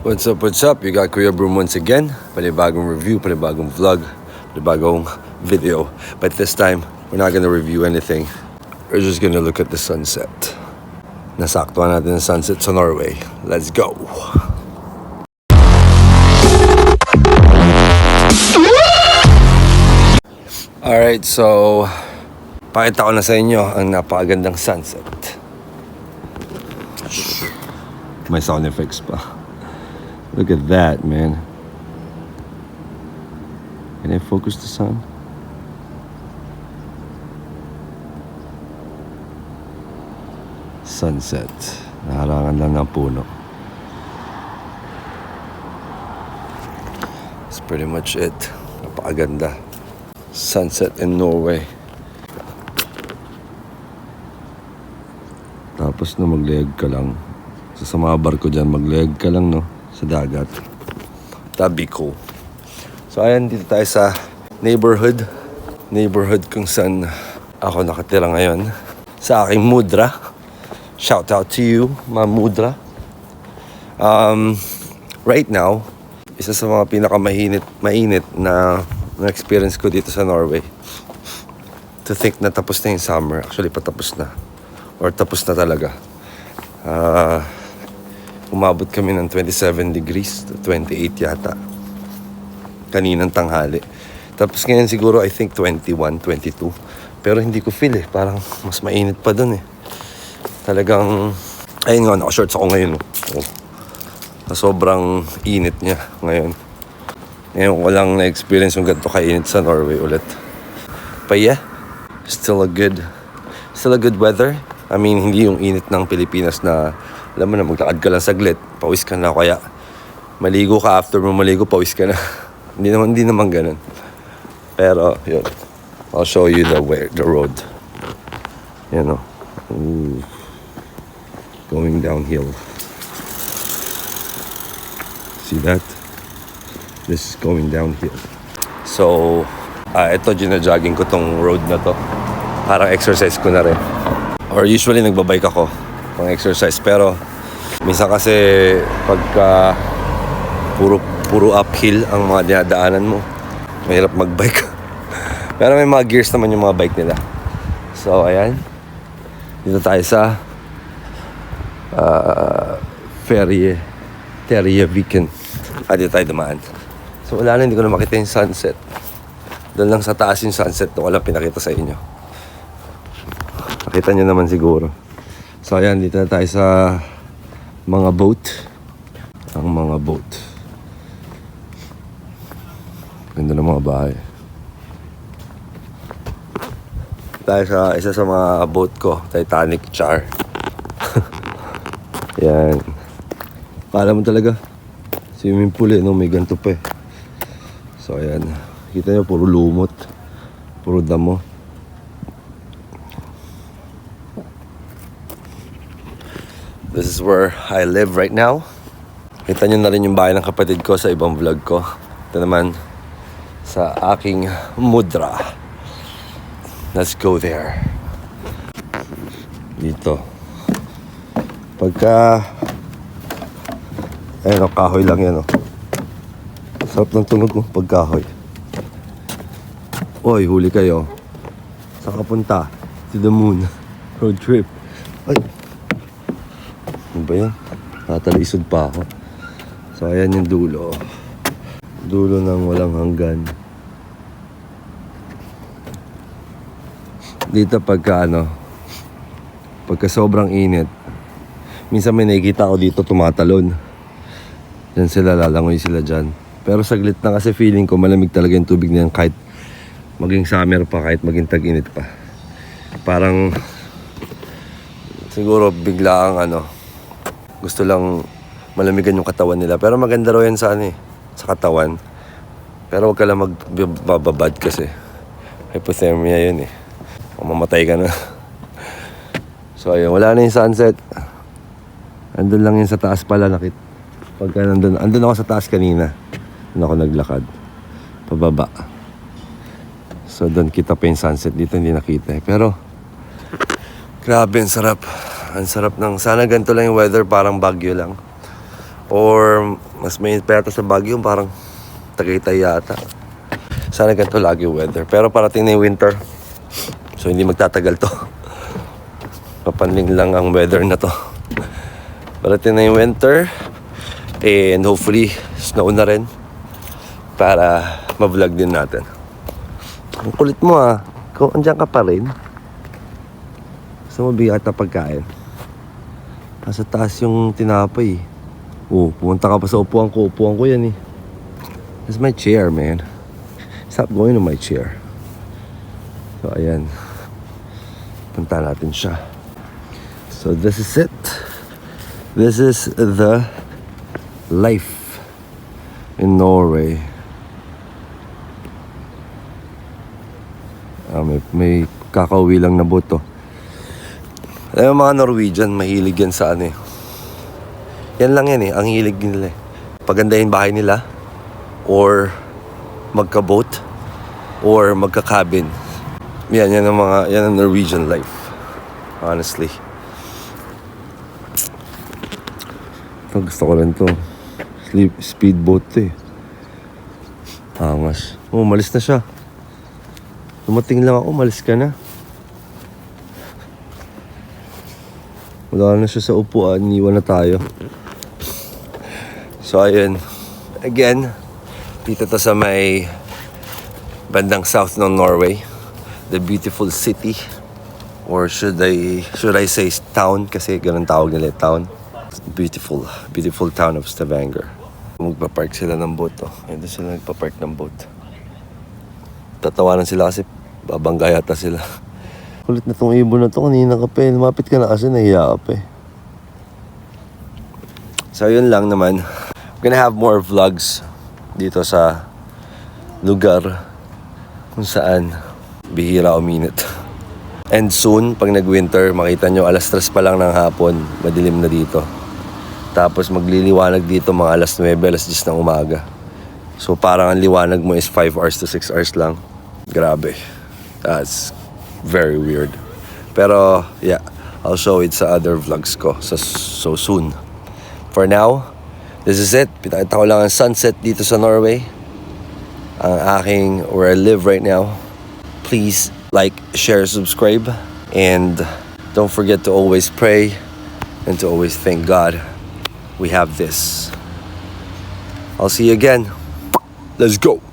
What's up, what's up? You got Kuya Broom once again. Panibagong review, panibagong vlog, panibagong video. But this time, we're not gonna review anything. We're just gonna look at the sunset. Nasaktuhan natin ang sunset sa Norway. Let's go! Alright, so pakita ko na sa inyo ang napakagandang sunset. May sound effects pa. Look at that, man. Can I focus the sun? Sunset. Naharangan lang ng puno. That's pretty much it. Napakaganda. Sunset in Norway. Tapos na maglayag ka lang. So, sa mga barko dyan, maglayag ka lang, no? Sa dagat. That'd be cool. So, ayan, dito tayo sa neighborhood. Neighborhood kung saan ako nakatira ngayon. Sa aking mudra. Shout out to you, ma mudra. Um, right now, isa sa mga pinakamainit mainit na na experience ko dito sa Norway. To think na tapos na yung summer. Actually, patapos na. Or tapos na talaga. Ah, umabot kami ng 27 degrees to 28 yata. Kaninang tanghali. Tapos ngayon siguro I think 21, 22. Pero hindi ko feel eh. Parang mas mainit pa dun eh. Talagang, ayun nga, naka-shorts ako ngayon. Oh. Na sobrang init niya ngayon. Ngayon ko lang na-experience yung ganito kainit sa Norway ulit. But yeah, still a good, still a good weather. I mean, hindi yung init ng Pilipinas na, alam mo na, maglakad ka lang saglit, pawis ka na, kaya maligo ka, after mo maligo, pawis ka na. hindi naman, hindi naman ganun. Pero, yun. I'll show you the way, the road. You know. Ooh. Going downhill. See that? This is going downhill. So, ah ito, ginajogging ko tong road na to. Parang exercise ko na rin. Or usually nagbabike ako pang exercise. Pero, minsan kasi pagka puro, puro uphill ang mga dinadaanan mo, mahirap magbike. Pero may mga gears naman yung mga bike nila. So, ayan. Dito tayo sa uh, Ferie Teria Weekend. Ah, dito tayo dumaan. So wala na, hindi ko na makita yung sunset. Doon lang sa taas yung sunset, doon lang pinakita sa inyo. Nakita nyo naman siguro. So ayan, dito na tayo sa mga boat. Ang mga boat. Ganda ng mga bahay. Tayo sa isa sa mga boat ko, Titanic Char. Yan. Kala mo talaga, swimming pool eh, no? may ganito pa eh. So ayan, kita nyo, puro lumot. Puro damo. Is where I live right now. Kita nyo na rin yung bahay ng kapatid ko sa ibang vlog ko. Ito naman sa aking mudra. Let's go there. Dito. Pagka Ayun, oh, kahoy lang yan, oh. Sarap ng tunog mo pag kahoy. Oy, huli kayo. Saan ka punta? To the moon. Road trip. Ay. Ba yan? Tatalisod pa ako. So, ayan yung dulo. Dulo ng walang hanggan. Dito pagka ano, pagka sobrang init, minsan may nakikita ako dito tumatalon. Diyan sila, lalangoy sila dyan. Pero saglit na kasi feeling ko malamig talaga yung tubig niyan kahit maging summer pa, kahit maging tag-init pa. Parang siguro bigla ang ano, gusto lang malamigan yung katawan nila. Pero maganda raw yan sa ano eh, sa katawan. Pero wag ka lang magbababad kasi. Hypothermia yun eh. Mamamatay ka na. so ayun, wala na yung sunset. Andun lang yun sa taas pala nakita. Pagka nandun, andun ako sa taas kanina. Doon ako naglakad. Pababa. So doon kita pa yung sunset. Dito hindi nakita eh. Pero, grabe, ang sarap. Ang sarap ng, sana ganito lang yung weather, parang bagyo lang. Or mas pa yata sa Baguio, parang Tagaytay yata. Sana ganito lagi yung weather. Pero parating na yung winter. So hindi magtatagal to. Papanling lang ang weather na to. Parating na yung winter. And hopefully, snow na rin. Para ma-vlog din natin. Ang kulit mo ah. Ikaw, andyan ka pa rin. Gusto mo bigat na pagkain. Nasa taas yung tinapay eh. Oh, pumunta ka pa sa upuan ko. Upuan ko yan eh. That's my chair, man. Stop going to my chair. So, ayan. Punta natin siya. So, this is it. This is the life in Norway. Ah, may, may kakauwi lang na boto. Alam mo mga Norwegian, mahilig yan sa ano eh. Yan lang yan eh, ang hilig nila eh. Pagandahin bahay nila, or magka-boat, or magka-cabin. Yan, yan ang mga, yan ang Norwegian life. Honestly. Ito, gusto ko rin to. Sleep, speedboat to eh. Angas. Oh, malis na siya. Dumating lang ako, malis ka na. Wala na siya sa upuan, iniwan na tayo. So ayun, again, dito to sa may bandang south ng Norway. The beautiful city. Or should I, should I say town? Kasi ganun tawag nila, town. Beautiful, beautiful town of Stavanger. Magpa-park sila ng boat. Oh. Ayun sila nagpa-park ng boat. Tatawanan sila kasi babangga yata sila. Kulit na tong ibon na to. Kanina ka pa eh. Lumapit ka na kasi nahiya ka pa eh. So yun lang naman. I'm gonna have more vlogs dito sa lugar kung saan bihira uminit. And soon, pag nag-winter, makita nyo alas 3 pa lang ng hapon, madilim na dito. Tapos magliliwanag dito mga alas 9, alas 10 ng umaga. So parang ang liwanag mo is 5 hours to 6 hours lang. Grabe. That's very weird. Pero yeah, I'll show it sa other vlogs ko so, so soon. For now, this is it. Pinakita ko lang ang sunset dito sa Norway. Ang aking, where I live right now. Please like, share, subscribe. And don't forget to always pray and to always thank God we have this. I'll see you again. Let's go.